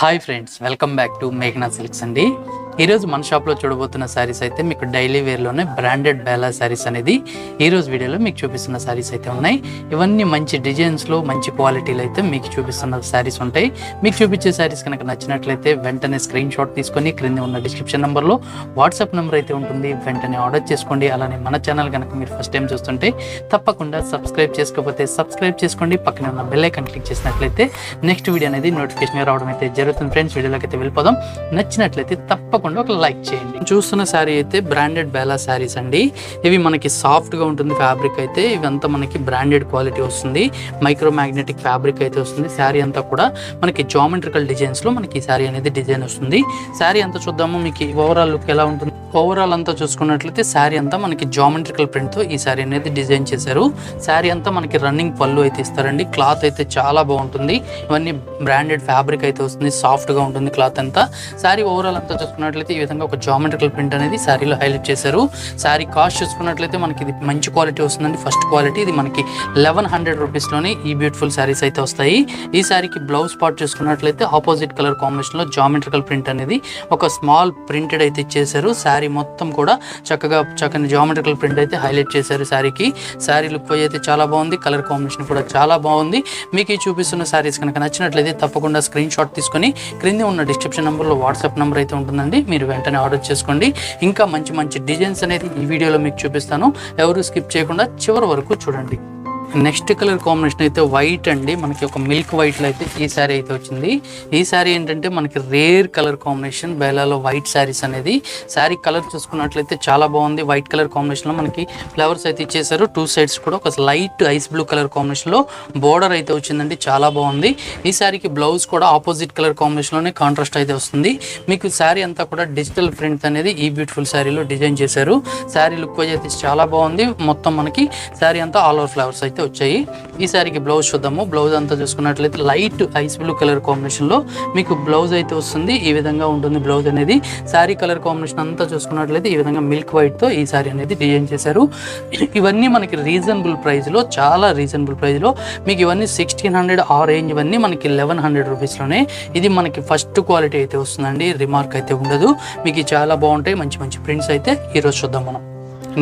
Hi friends welcome back to మేఘనా silks అండి. ఈరోజు మన షాప్లో చూడబోతున్న శారీస్ అయితే మీకు డైలీ వేర్లోనే బ్రాండెడ్ బేలా శారీస్ అనేది ఈరోజు వీడియోలో మీకు చూపిస్తున్న శారీస్ అయితే ఉన్నాయి. ఇవన్నీ మంచి డిజైన్స్లో మంచి క్వాలిటీలో అయితే మీకు చూపిస్తున్న శారీస్ ఉంటాయి. మీకు చూపించే శారీస్ కనుక నచ్చినట్లయితే వెంటనే స్క్రీన్ షాట్ తీసుకొని క్రింద ఉన్న డిస్క్రిప్షన్ నెంబర్లో వాట్సాప్ నెంబర్ అయితే ఉంటుంది. వెంటనే ఆర్డర్ చేసుకోండి. అలానే మన ఛానల్ కనుక మీరు ఫస్ట్ టైం చూస్తుంటే తప్పకుండా సబ్స్క్రైబ్ చేసుకోకపోతే సబ్స్క్రైబ్ చేసుకోండి. పక్కన ఉన్న బెల్ ఐకాన్ క్లిక్ చేసినట్లయితే నెక్స్ట్ వీడియో అనేది నోటిఫికేషన్ రావడం అయితే జరుగుతుంది. ఫ్రెండ్స్ వీడియోలోకి అయితే వెళ్ళిపోదాం. నచ్చినట్లయితే తప్పకుండా ఒక లైక్ చేయండి. చూస్తున్న శారీ అయితే బ్రాండెడ్ బేలా శారీస్ అండి. ఇవి మనకి సాఫ్ట్గా ఉంటుంది ఫ్యాబ్రిక్ అయితే ఇవంతా మనకి బ్రాండెడ్ క్వాలిటీ వస్తుంది. మైక్రో మ్యాగ్నెటిక్ ఫ్యాబ్రిక్ అయితే వస్తుంది. శారీ అంతా కూడా మనకి జామెట్రికల్ డిజైన్స్లో మనకి ఈ శారీ అనేది డిజైన్ వస్తుంది. శారీ అంతా చూద్దాము? మీకు ఓవరాల్ లుక్ ఎలా ఉంటుంది? ఓవరాల్ అంతా చూసుకున్నట్లయితే శారీ అంతా మనకి జామెట్రికల్ ప్రింట్తో ఈ శారీ అనేది డిజైన్ చేశారు. శారీ అంతా మనకి రన్నింగ్ పళ్ళు అయితే ఇస్తారండి. క్లాత్ అయితే చాలా బాగుంటుంది. ఇవన్నీ బ్రాండెడ్ ఫ్యాబ్రిక్ అయితే వస్తుంది. సాఫ్ట్గా ఉంటుంది క్లాత్ అంతా. శారీ ఓవరాల్ అంతా చూసుకున్నట్లయితే ఈ విధంగా ఒక జామెట్రికల్ ప్రింట్ అనేది శారీలో హైలైట్ చేశారు. శారీ కాస్ట్ చూసుకున్నట్లయితే మనకి ఇది మంచి క్వాలిటీ వస్తుందండి. ఫస్ట్ క్వాలిటీ ఇది మనకి లెవెన్ హండ్రెడ్ రూపీస్లోనే ఈ బ్యూటిఫుల్ శారీస్ అయితే వస్తాయి. ఈ శారీకి బ్లౌజ్ పార్ట్ చూసుకున్నట్లయితే ఆపోజిట్ కలర్ కాంబినేషన్లో జామెట్రికల్ ప్రింట్ అనేది ఒక స్మాల్ ప్రింటెడ్ అయితే ఇచ్చేసారు శారీ మొత్తం కూడా చక్కగా చక్కని జామెట్రికల్ ప్రింట్ అయితే హైలైట్ చేశారు శారీకి శారీ లుక్ అయితే చాలా బాగుంది. కలర్ కాంబినేషన్ కూడా చాలా బాగుంది. మీకు ఈ చూపిస్తున్న శారీస్ కనుక నచ్చినట్లయితే తప్పకుండా స్క్రీన్ షాట్ తీసుకొని క్రింద ఉన్న డిస్క్రిప్షన్ నెంబర్లో వాట్సాప్ నెంబర్ అయితే ఉంటుందండి. మీరు వెంటనే ఆర్డర్ చేసుకోండి. ఇంకా మంచి మంచి డిజైన్స్ అనేది ఈ వీడియోలో మీకు చూపిస్తాను. ఎవరు స్కిప్ చేయకుండా చివరి వరకు చూడండి. నెక్స్ట్ కలర్ కాంబినేషన్ అయితే వైట్ అండి. మనకి ఒక మిల్క్ వైట్లో అయితే ఈ శారీ అయితే వచ్చింది. ఈ శారీ ఏంటంటే మనకి రేర్ కలర్ కాంబినేషన్ బేలాలో వైట్ శారీస్ అనేది. శారీ కలర్ చూసుకున్నట్లయితే చాలా బాగుంది. వైట్ కలర్ కాంబినేషన్లో మనకి ఫ్లవర్స్ అయితే ఇచ్చేసారు టూ సైడ్స్ కూడా ఒక లైట్ ఐస్ బ్లూ కలర్ కాంబినేషన్లో బోర్డర్ అయితే వచ్చిందండి. చాలా బాగుంది. ఈ శారీకి బ్లౌజ్ కూడా ఆపోజిట్ కలర్ కాంబినేషన్లోనే కాంట్రాస్ట్ అయితే వస్తుంది. మీకు శారీ అంతా కూడా డిజిటల్ ప్రింట్ అనేది ఈ బ్యూటిఫుల్ శారీలో డిజైన్ చేశారు. శారీ లుక్ అయితే చాలా బాగుంది. మొత్తం మనకి శారీ అంతా ఆల్ ఓవర్ ఫ్లవర్స్ అయితే వచ్చాయి. ఈ బ్లౌజ్ చూద్దాము. బ్లౌజ్ అంతా చూసుకున్నట్లయితే లైట్ ఐస్ బ్లూ కలర్ కాంబినేషన్లో మీకు బ్లౌజ్ అయితే వస్తుంది. ఈ విధంగా ఉంటుంది బ్లౌజ్ అనేది. శారీ కలర్ కాంబినేషన్ అంతా చూసుకున్నట్లయితే ఈ విధంగా మిల్క్ వైట్తో ఈ శారీ అనేది డిజైన్ చేశారు. ఇవన్నీ మనకి రీజనబుల్ ప్రైస్లో చాలా రీజనబుల్ ప్రైస్లో మీకు ఇవన్నీ సిక్స్టీన్ హండ్రెడ్ ఆ రేంజ్ ఇవన్నీ మనకి లెవెన్ హండ్రెడ్ రూపీస్లోనే ఇది మనకి ఫస్ట్ క్వాలిటీ అయితే వస్తుందండి. రిమార్క్ అయితే ఉండదు. మీకు చాలా బాగుంటాయి. మంచి మంచి ప్రింట్స్ అయితే ఈరోజు చూద్దాం మనం.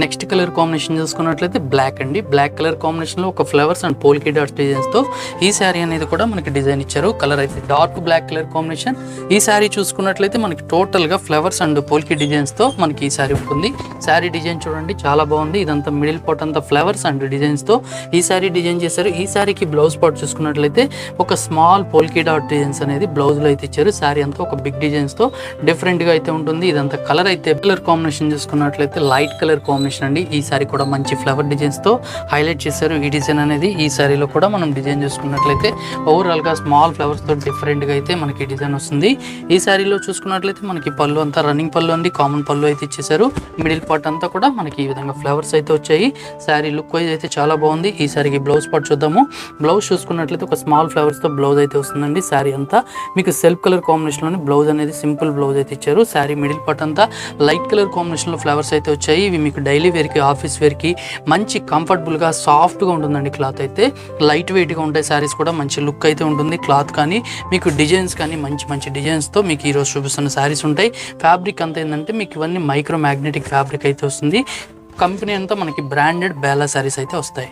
నెక్స్ట్ కలర్ కాంబినేషన్ చూసుకున్నట్లయితే బ్లాక్ అండి. బ్లాక్ కలర్ కాంబినేషన్లో ఒక ఫ్లవర్స్ అండ్ పోల్కి డాట్స్ డిజైన్స్తో ఈ శారీ అనేది కూడా మనకి డిజైన్ ఇచ్చారు. కలర్ అయితే డార్క్ బ్లాక్ కలర్ కాంబినేషన్. ఈ శారీ చూసుకున్నట్లయితే మనకి టోటల్గా ఫ్లవర్స్ అండ్ పోల్కి డిజైన్స్తో మనకి ఈ శారీ ఉంటుంది. శారీ డిజైన్ చూడండి చాలా బాగుంది. ఇదంతా మిడిల్ పార్ట్ అంతా ఫ్లవర్స్ అండ్ డిజైన్స్తో ఈ శారీ డిజైన్ చేశారు. ఈ శారీకి బ్లౌజ్ పార్ట్ చూసుకున్నట్లయితే ఒక స్మాల్ పోల్కి డాట్ డిజైన్స్ అనేది బ్లౌజ్లో అయితే ఇచ్చారు. శారీ అంతా ఒక బిగ్ డిజైన్స్తో డిఫరెంట్గా అయితే ఉంటుంది. ఇదంతా కలర్ అయితే కలర్ కాంబినేషన్ చూసుకున్నట్లయితే లైట్ కలర్ కాంబినేషన్ అండి. ఈ సారీ కూడా మంచి ఫ్లవర్ డిజైన్స్తో హైలైట్ చేశారు. ఈ డిజైన్ అనేది ఈ సారీలో కూడా మనం డిజైన్ చూసుకున్నట్లయితే ఓవరాల్గా స్మాల్ ఫ్లవర్స్తో అయితే మనకి డిజైన్ వస్తుంది. ఈ సారీలో చూసుకున్నట్లయితే మనకి పళ్ళు అంతా రన్నింగ్ పళ్ళు అండి. కామన్ పళ్ళు అయితే ఇచ్చేసారు మిడిల్ పార్ట్ అంతా కూడా మనకి ఈ విధంగా ఫ్లవర్స్ అయితే వచ్చాయి. శారీ లుక్ వైజ్ అయితే చాలా బాగుంది. ఈ సారీకి బ్లౌజ్ పార్ట్ చూద్దాము. బ్లౌజ్ చూసుకున్నట్లయితే ఒక స్మాల్ ఫ్లవర్స్తో బ్లౌజ్ అయితే వస్తుందండి శారీ అంతా. మీకు సెల్ఫ్ కలర్ కాంబినేషన్లోని బ్లౌజ్ అనేది సింపుల్ బ్లౌజ్ అయితే ఇచ్చారు. శారీ మిడిల్ పార్ట్ అంతా లైట్ కలర్ కాంబినేషన్లో ఫ్లవర్స్ అయితే వచ్చాయి. ఇవి మీకు డైలీ వేర్కి ఆఫీస్ వేర్కి మంచి కంఫర్టబుల్గా సాఫ్ట్గా ఉంటుందండి క్లాత్ అయితే. లైట్ వెయిట్గా ఉంటాయి శారీస్ కూడా మంచి లుక్ అయితే ఉంటుంది క్లాత్ కానీ మీకు డిజైన్స్ కానీ మంచి మంచి డిజైన్స్తో మీకు ఈరోజు చూపిస్తున్న శారీస్ ఉంటాయి. ఫ్యాబ్రిక్ అంతా ఏంటంటే మీకు ఇవన్నీ మైక్రో మ్యాగ్నెటిక్ ఫ్యాబ్రిక్ అయితే వస్తుంది. కంపెనీ అంతా మనకి బ్రాండెడ్ బేలా శారీస్ అయితే వస్తాయి.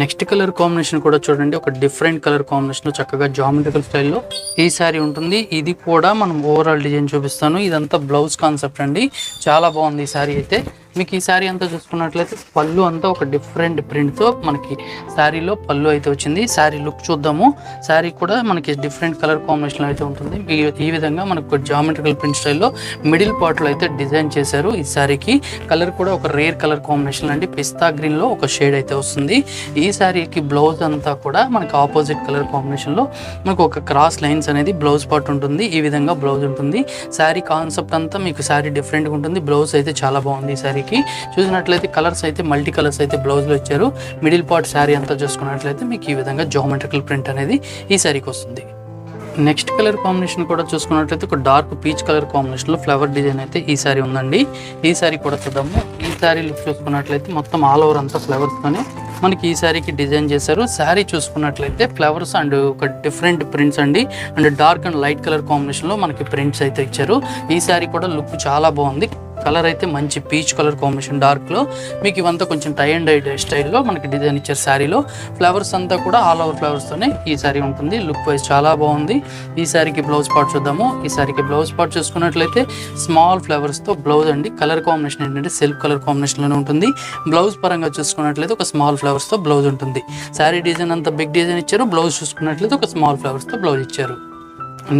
నెక్స్ట్ కలర్ కాంబినేషన్ కూడా చూడండి. ఒక డిఫరెంట్ కలర్ కాంబినేషన్ చక్కగా జామెట్రికల్ స్టైల్లో ఈ శారీ ఉంటుంది. ఇది కూడా మనం ఓవరాల్ డిజైన్ చూపిస్తాను. ఇదంతా బ్లౌజ్ కాన్సెప్ట్ అండి. చాలా బాగుంది ఈ శారీ అయితే. మీకు ఈ శారీ అంతా చూసుకున్నట్లయితే పళ్ళు అంతా ఒక డిఫరెంట్ ప్రింట్తో మనకి శారీలో పళ్ళు అయితే వచ్చింది. శారీ లుక్ చూద్దాము. శారీ కూడా మనకి డిఫరెంట్ కలర్ కాంబినేషన్ అయితే ఉంటుంది. ఈ- విధంగా మనకు జామెట్రికల్ ప్రింట్ స్టైల్లో మిడిల్ పార్ట్లో అయితే డిజైన్ చేశారు ఈ శారీకి. కలర్ కూడా ఒక రేర్ కలర్ కాంబినేషన్ అండి. పిస్తా గ్రీన్లో ఒక షేడ్ అయితే వస్తుంది. ఈ శారీకి బ్లౌజ్ అంతా కూడా మనకి ఆపోజిట్ కలర్ కాంబినేషన్లో మనకు ఒక క్రాస్ లైన్స్ అనేది బ్లౌజ్ పార్ట్ ఉంటుంది. ఈ విధంగా బ్లౌజ్ ఉంటుంది. శారీ కాన్సెప్ట్ అంతా మీకు శారీ డిఫరెంట్గా ఉంటుంది. బ్లౌజ్ అయితే చాలా బాగుంది ఈ శారీకి చూసినట్లయితే కలర్స్ అయితే మల్టీ కలర్స్ అయితే బ్లౌజ్లో ఇచ్చారు. మిడిల్ పార్ట్ శారీ అంతా చూసుకున్నట్లయితే మీకు ఈ విధంగా జోమెట్రికల్ ప్రింట్ అనేది ఈ శారీకి వస్తుంది. నెక్స్ట్ కలర్ కాంబినేషన్ కూడా చూసుకున్నట్లయితే ఒక డార్క్ పీచ్ కలర్ కాంబినేషన్లో ఫ్లవర్ డిజైన్ అయితే ఈ సారీ ఉందండి. ఈ సారీ కూడా చూద్దాము. ఈ సారీ లుక్ చూసుకున్నట్లయితే మొత్తం ఆల్ ఓవర్ అంతా ఫ్లవర్స్తోనే మనకి ఈ శారీకి డిజైన్ చేశారు. శారీ చూసుకున్నట్లయితే ఫ్లవర్స్ అండ్ ఒక డిఫరెంట్ ప్రింట్స్ అండి. And dark and light colour కాంబినేషన్లో మనకి ప్రింట్స్ అయితే ఇచ్చారు. ఈ శారీ కూడా లుక్ చాలా బాగుంది. కలర్ అయితే మంచి పీచ్ కలర్ కాంబినేషన్ డార్క్లో మీకు ఇవంతా కొంచెం టై అండ్ డై స్టైల్లో మనకి డిజైన్ ఇచ్చారు శారీలో ఫ్లవర్స్ అంతా కూడా ఆల్ ఓవర్ ఫ్లవర్స్తోనే ఈ శారీ ఉంటుంది. లుక్ వైజ్ చాలా బాగుంది. ఈ శారీకి బ్లౌజ్ పార్ట్ చూద్దాము. ఈ శారీకి బ్లౌజ్ పార్ట్ చూసుకున్నట్లయితే స్మాల్ ఫ్లవర్స్తో బ్లౌజ్ అండి. కలర్ కాంబినేషన్ ఏంటంటే సిల్క్ కలర్ కాంబినేషన్లోనే ఉంటుంది. బ్లౌజ్ పరంగా చూసుకున్నట్లయితే ఒక స్మాల్ ఫ్లవర్స్తో బ్లౌజ్ ఉంటుంది. శారీ డిజైన్ అంతా బిగ్ డిజైన్ ఇచ్చారు. బ్లౌజ్ చూసుకున్నట్లయితే ఒక స్మాల్ ఫ్లవర్స్తో బ్లౌజ్ ఇచ్చారు.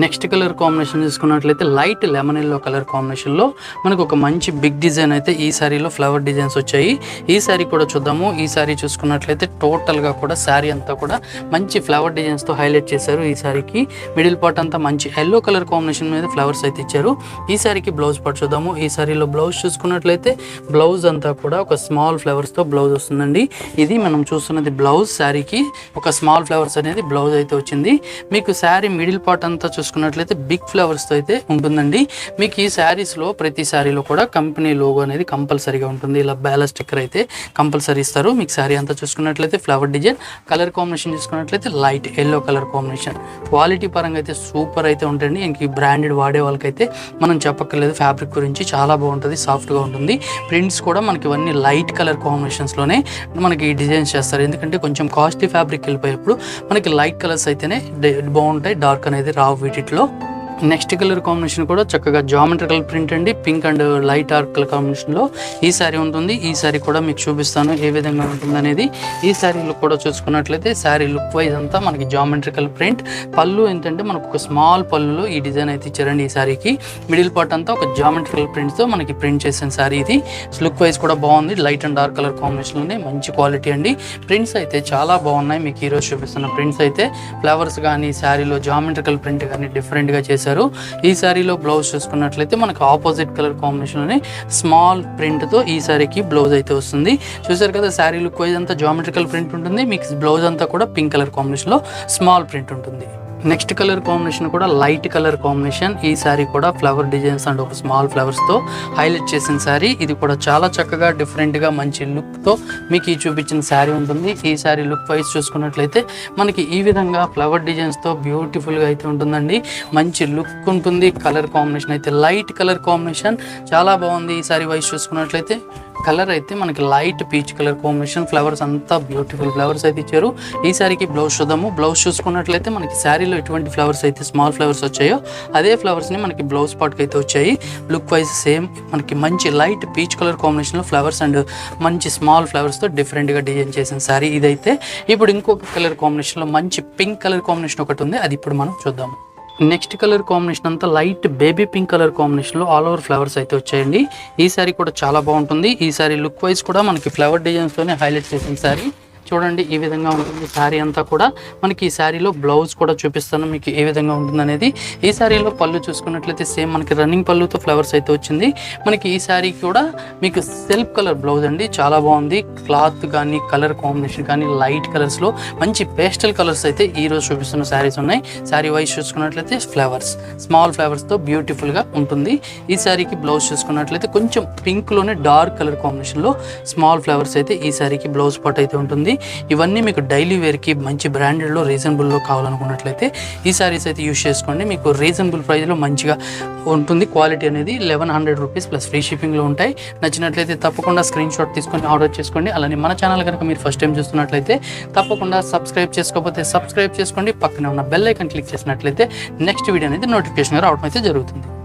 నెక్స్ట్ కలర్ కాంబినేషన్ చూసుకున్నట్లయితే లైట్ లెమన్ ఎల్లో కలర్ కాంబినేషన్లో మనకు ఒక మంచి బిగ్ డిజైన్ అయితే ఈ శారీలో ఫ్లవర్ డిజైన్స్ వచ్చాయి. ఈ శారీ కూడా చూద్దాము. ఈ శారీ చూసుకున్నట్లయితే టోటల్గా కూడా శారీ అంతా కూడా మంచి ఫ్లవర్ డిజైన్స్తో హైలైట్ చేశారు ఈ శారీకి మిడిల్ పార్ట్ అంతా మంచి ఎల్లో కలర్ కాంబినేషన్ మీద ఫ్లవర్స్ అయితే ఇచ్చారు. ఈ శారీకి బ్లౌజ్ పార్ట్ చూద్దాము. ఈ శారీలో బ్లౌజ్ చూసుకున్నట్లయితే బ్లౌజ్ అంతా కూడా ఒక స్మాల్ ఫ్లవర్స్తో బ్లౌజ్ వస్తుందండి. ఇది మనం చూస్తున్నది బ్లౌజ్ శారీకి ఒక స్మాల్ ఫ్లవర్స్ అనేది బ్లౌజ్ అయితే వచ్చింది. మీకు శారీ మిడిల్ పార్ట్ అంతా చూసుకున్నట్లయితే బిగ్ ఫ్లవర్స్తో అయితే ఉంటుందండి. మీకు ఈ శారీస్లో ప్రతి శారీలో కూడా కంపెనీ లోగో అనేది కంపల్సరీగా ఉంటుంది. ఇలా బ్యాలెన్స్ స్టిక్కర్ అయితే కంపల్సరీ ఇస్తారు. మీకు శారీ అంతా చూసుకున్నట్లయితే ఫ్లవర్ డిజైన్ కలర్ కాంబినేషన్ చూసుకున్నట్లయితే light yellow colour combination. Quality పరంగా అయితే సూపర్ అయితే ఉంటుంది ఇంక ఈ బ్రాండెడ్ వాడే వాళ్ళకైతే మనం చెప్పక్కర్లేదు. ఫ్యాబ్రిక్ గురించి చాలా బాగుంటుంది సాఫ్ట్గా ఉంటుంది. ప్రింట్స్ కూడా మనకి ఇవన్నీ లైట్ కలర్ కాంబినేషన్స్లోనే మనకి డిజైన్స్ చేస్తారు. ఎందుకంటే కొంచెం కాస్ట్లీ ఫ్యాబ్రిక్ వెళ్ళిపోయేప్పుడు మనకి లైట్ కలర్స్ అయితేనే బాగుంటాయి డార్క్ అనేది రావు. వీటిలో నెక్స్ట్ కలర్ కాంబినేషన్ కూడా చక్కగా జామెట్రికల్ ప్రింట్ అండి. Pink and light dark colour కాంబినేషన్లో ఈ శారీ ఉంటుంది. ఈ శారీ కూడా మీకు చూపిస్తాను ఏ విధంగా ఉంటుంది అనేది. ఈ లుక్ కూడా చూసుకున్నట్లయితే శారీ లుక్ వైజ్ అంతా మనకి జామెట్రికల్ ప్రింట్. పళ్ళు ఏంటంటే మనకు ఒక స్మాల్ పళ్ళులో ఈ డిజైన్ అయితే ఇచ్చారండి ఈ శారీకి. మిడిల్ పార్ట్ అంతా ఒక జామెట్రికల్ ప్రింట్తో మనకి ప్రింట్ చేసిన శారీ ఇది. లుక్ వైజ్ కూడా బాగుంది. లైట్ అండ్ డార్క్ కలర్ కాంబినేషన్లోనే మంచి క్వాలిటీ అండి. ప్రింట్స్ అయితే చాలా బాగున్నాయి. మీకు ఈరోజు చూపిస్తున్న ప్రింట్స్ అయితే ఫ్లవర్స్ కానీ శారీలో జామెట్రికల్ ప్రింట్ కానీ డిఫరెంట్గా చేశారు. ఈ శారీలో బ్లౌజ్ చూసుకున్నట్లయితే మనకు ఆపోజిట్ కలర్ కాంబినేషన్లోనే స్మాల్ ప్రింట్తో ఈ శారీకి బ్లౌజ్ అయితే వస్తుంది. చూసారు కదా శారీ లుక్ వైజ్ అంతా జామెట్రికల్ ప్రింట్ ఉంటుంది. మీకు బ్లౌజ్ అంతా కూడా పింక్ కలర్ కాంబినేషన్లో స్మాల్ ప్రింట్ ఉంటుంది. నెక్స్ట్ కలర్ కాంబినేషన్ కూడా లైట్ కలర్ కాంబినేషన్. ఈ శారీ కూడా ఫ్లవర్ డిజైన్స్ అండ్ ఒక స్మాల్ ఫ్లవర్స్తో హైలైట్ చేసిన శారీ ఇది కూడా చాలా చక్కగా డిఫరెంట్గా మంచి లుక్తో మీకు ఈ చూపించిన శారీ ఉంటుంది. ఈ శారీ లుక్ వైజ్ చూసుకున్నట్లయితే మనకి ఈ విధంగా ఫ్లవర్ డిజైన్స్తో బ్యూటిఫుల్గా అయితే ఉంటుందండి. మంచి లుక్ ఉంటుంది. కలర్ కాంబినేషన్ అయితే లైట్ కలర్ కాంబినేషన్. చాలా బాగుంది ఈ శారీ వైజ్ చూసుకున్నట్లయితే. కలర్ అయితే మనకి light peach colour combination flowers అంతా బ్యూటిఫుల్ ఫ్లవర్స్ అయితే ఇచ్చారు. ఈ సారీకి బ్లౌజ్ చూద్దాము. బ్లౌజ్ చూసుకున్నట్లయితే మనకి శారీలో ఎటువంటి ఫ్లవర్స్ అయితే స్మాల్ ఫ్లవర్స్ వచ్చాయో అదే ఫ్లవర్స్ని మనకి బ్లౌజ్ పార్ట్కి అయితే వచ్చాయి. లుక్ వైజ్ సేమ్ మనకి మంచి లైట్ పీచ్ కలర్ కాంబినేషన్లో ఫ్లవర్స్ అండ్ మంచి స్మాల్ ఫ్లవర్స్తో డిఫరెంట్గా డిజైన్ చేసిన శారీ ఇదైతే. ఇప్పుడు ఇంకొక కలర్ కాంబినేషన్లో మంచి పింక్ కలర్ కాంబినేషన్ ఒకటి ఉంది. అది ఇప్పుడు మనం చూద్దాము. నెక్స్ట్ కలర్ కాంబినేషన్ అంతా లైట్ బేబీ పింక్ కలర్ కాంబినేషన్లో ఆల్ ఓవర్ ఫ్లవర్స్ అయితే వచ్చాయండి. ఈ సారీ కూడా చాలా బాగుంటుంది. ఈ సారీ లుక్ వైజ్ కూడా మనకి ఫ్లవర్ డిజైన్స్తోనే హైలైట్ చేసిన సారీ. చూడండి ఈ విధంగా ఉంటుంది శారీ అంతా కూడా. మనకి ఈ శారీలో బ్లౌజ్ కూడా చూపిస్తాను మీకు ఏ విధంగా ఉంటుంది అనేది ఈ శారీలో పళ్ళు చూసుకున్నట్లయితే సేమ్ మనకి రన్నింగ్ పళ్ళుతో ఫ్లవర్స్ అయితే వచ్చింది. మనకి ఈ శారీ కూడా మీకు సెల్ఫ్ కలర్ బ్లౌజ్ అండి. చాలా బాగుంది. క్లాత్ కానీ కలర్ కాంబినేషన్ కానీ లైట్ కలర్స్లో మంచి పేస్టల్ కలర్స్ అయితే ఈ రోజు చూపిస్తున్న శారీస్ ఉన్నాయి. శారీ వైజ్ చూసుకున్నట్లయితే ఫ్లవర్స్. స్మాల్ ఫ్లవర్స్తో బ్యూటిఫుల్గా ఉంటుంది. ఈ శారీకి బ్లౌజ్ చూసుకున్నట్లయితే కొంచెం పింక్లోనే డార్క్ కలర్ కాంబినేషన్లో స్మాల్ ఫ్లవర్స్ అయితే ఈ శారీకి బ్లౌజ్ పార్ట్ అయితే ఉంటుంది. ఇవన్నీ మీకు డైలీ వేర్కి మంచి బ్రాండెడ్లో రీజనబుల్లో కావాలనుకున్నట్లయితే ఈ సారీస్ అయితే యూస్ చేసుకోండి. మీకు రీజనబుల్ ప్రైస్లో మంచిగా ఉంటుంది. క్వాలిటీ అనేది eleven hundred rupees plus free షిప్పింగ్లో ఉంటాయి. నచ్చినట్లయితే తప్పకుండా స్క్రీన్ షాట్ తీసుకొని ఆర్డర్ చేసుకోండి. అలానే మన ఛానల్ కనుక మీరు ఫస్ట్ టైం చూస్తున్నట్లయితే తప్పకుండా సబ్స్క్రైబ్ చేసుకోకపోతే సబ్స్క్రైబ్ చేసుకోండి. పక్కనే ఉన్న బెల్ ఐకన్ క్లిక్ చేసినట్లయితే నెక్స్ట్ వీడియో అనేది నోటిఫికేషన్ రావడం అయితే జరుగుతుంది.